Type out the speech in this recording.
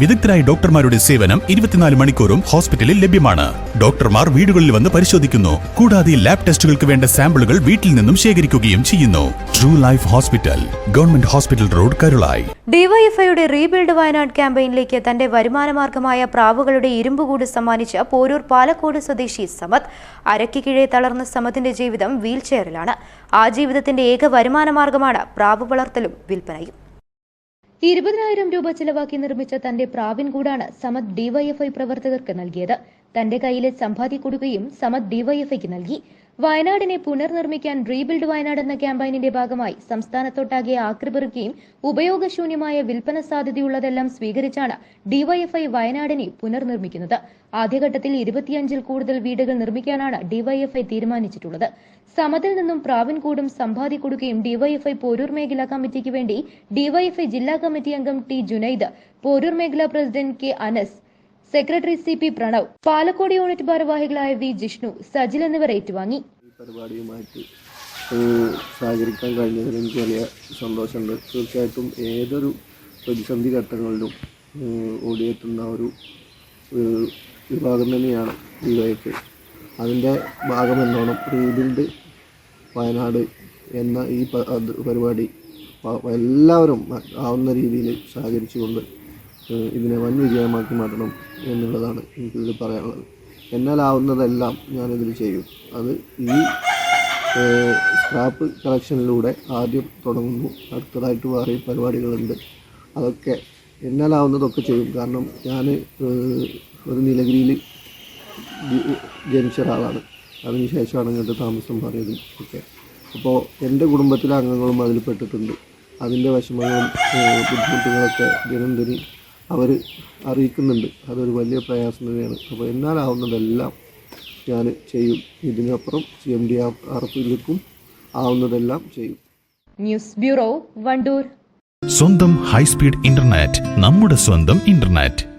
വിദഗ്ധരായ ഡോക്ടർമാരുടെ സേവനം ഇരുപത്തിനാല് മണിക്കൂറും ഹോസ്പിറ്റലിൽ ലഭ്യമാണ്. ഡോക്ടർമാർ വീടുകളിൽ വന്ന് പരിശോധിക്കുന്നു. കൂടാതെ ലാബ് ടെസ്റ്റുകൾക്ക് വേണ്ട സാമ്പിളുകൾ വീട്ടിൽ നിന്നും ശേഖരിക്കുകയും ചെയ്യുന്നു. True life hospital government hospital road Karulai. ഡിവൈഎഫ്ഐയുടെ റീബിൽഡ് വയനാട് ക്യാമ്പയിനിലേക്ക് തന്റെ വരുമാനമാർഗമായ പ്രാവുകളുടെ ഇരുമ്പുകൂട് സമ്മാനിച്ച പോരൂർ പാലക്കോട് സ്വദേശി സമത് അരയ്ക്ക് കീഴെ തളർന്ന സമത്തിന്റെ ജീവിതം വീൽചെയറിലാണ്. ആ ജീവിതത്തിന്റെ ഏക വരുമാനമാർഗമാണ് പ്രാവ് വളർത്തലും വിൽപ്പനയും. ഇരുപതിനായിരം രൂപ ചെലവാക്കി നിർമ്മിച്ച തന്റെ പ്രാവിൻ കൂടാണ് സമത് ഡിവൈഎഫ്ഐ പ്രവർത്തകർക്ക് നൽകിയത്. തന്റെ കയ്യിലെ സമ്പാദ്യ കൊടുക്കുകയും സമത് ഡിവൈഎഫ്ഐക്ക് നൽകി. വയനാടിനെ പുനർനിർമ്മിക്കാൻ റീബിൽഡ് വയനാട് എന്ന ക്യാമ്പയിനിന്റെ ഭാഗമായി സംസ്ഥാനത്തൊട്ടാകെ ആക്രിപെറുക്കുകയും ഉപയോഗശൂന്യമായ വിൽപ്പന സാധ്യതയുള്ളതെല്ലാം സ്വീകരിച്ചാണ് ഡിവൈഎഫ്ഐ വയനാടിനെ പുനർനിർമ്മിക്കുന്നത്. ആദ്യഘട്ടത്തിൽ ഇരുപത്തിയഞ്ചിൽ കൂടുതൽ വീടുകൾ നിർമ്മിക്കാനാണ് ഡിവൈഎഫ്ഐ തീരുമാനിച്ചിട്ടുള്ളത്. സമതിൽ നിന്നും പ്രാവിൻകൂടും സമ്പാദി കൊടുക്കുകയും ഡിവൈഎഫ്ഐ പോരൂർ മേഖലാ കമ്മിറ്റിക്ക് വേണ്ടി ഡിവൈഎഫ്ഐ ജില്ലാ കമ്മിറ്റി അംഗം ടി ജുനൈദ് പോരൂർ മേഖലാ president K Anas secretary C P Pranav Palakkode unit ഭാരവാഹികളായ വി ജിഷ്ണു സജിൽ എന്നിവർ ഏറ്റുവാങ്ങി. പരിപാടിയുമായിട്ട് സഹകരിക്കാൻ കഴിഞ്ഞതിൽ എനിക്ക് വലിയ സന്തോഷമുണ്ട്. തീർച്ചയായിട്ടും ഏതൊരു പ്രതിസന്ധി ഘട്ടങ്ങളിലും ഓടിയെത്തുന്ന ഒരു വിഭാഗം തന്നെയാണ് ഈ വൈക്ക് അതിന്റെ ഭാഗമെന്നോണം റീബിൽഡ് വയനാട് എന്ന ഈ പരിപാടി എല്ലാവരും ആവുന്ന രീതിയിൽ സഹകരിച്ചുകൊണ്ട് ഇതിനെ വൻ വിജയമാക്കി മാറ്റണം എന്നുള്ളതാണ് എനിക്കിതിൽ പറയാനുള്ളത്. എന്നാലാവുന്നതെല്ലാം ഞാനിതിൽ ചെയ്യും. അത് ഈ സ്ക്രാപ്പ് കളക്ഷനിലൂടെ ആദ്യം തുടങ്ങുന്നു. അടുത്തതായിട്ട് വേറെ പരിപാടികളുണ്ട്. അതൊക്കെ എന്നാലാവുന്നതൊക്കെ ചെയ്യും. കാരണം ഞാൻ ഒരു നീലഗിരിയിൽ ജനിച്ച ഒരാളാണ്. അതിനുശേഷമാണ് ഇങ്ങോട്ട് താമസം മാറിയതും ഒക്കെ. അപ്പോൾ എന്റെ കുടുംബത്തിലെ അംഗങ്ങളും അതിൽ പെട്ടിട്ടുണ്ട്. അതിന്റെ വിഷമങ്ങളും ബുദ്ധിമുട്ടുകളൊക്കെ ദിനം അവർ അറിയിക്കുന്നുണ്ട്. അതൊരു വലിയ പ്രയാസം തന്നെയാണ്. അപ്പോൾ എന്നാലാവുന്നതെല്ലാം ഞാൻ ചെയ്യും. ഇതിനപ്പുറം സി എം ഡി ആർ എഫിലേക്കും ആവുന്നതെല്ലാം ചെയ്യും. News bureau Wandoor. സ്വന്തം ഹൈസ്പീഡ് ഇന്റർനെറ്റ് നമ്മുടെ സ്വന്തം ഇന്റർനെറ്റ്.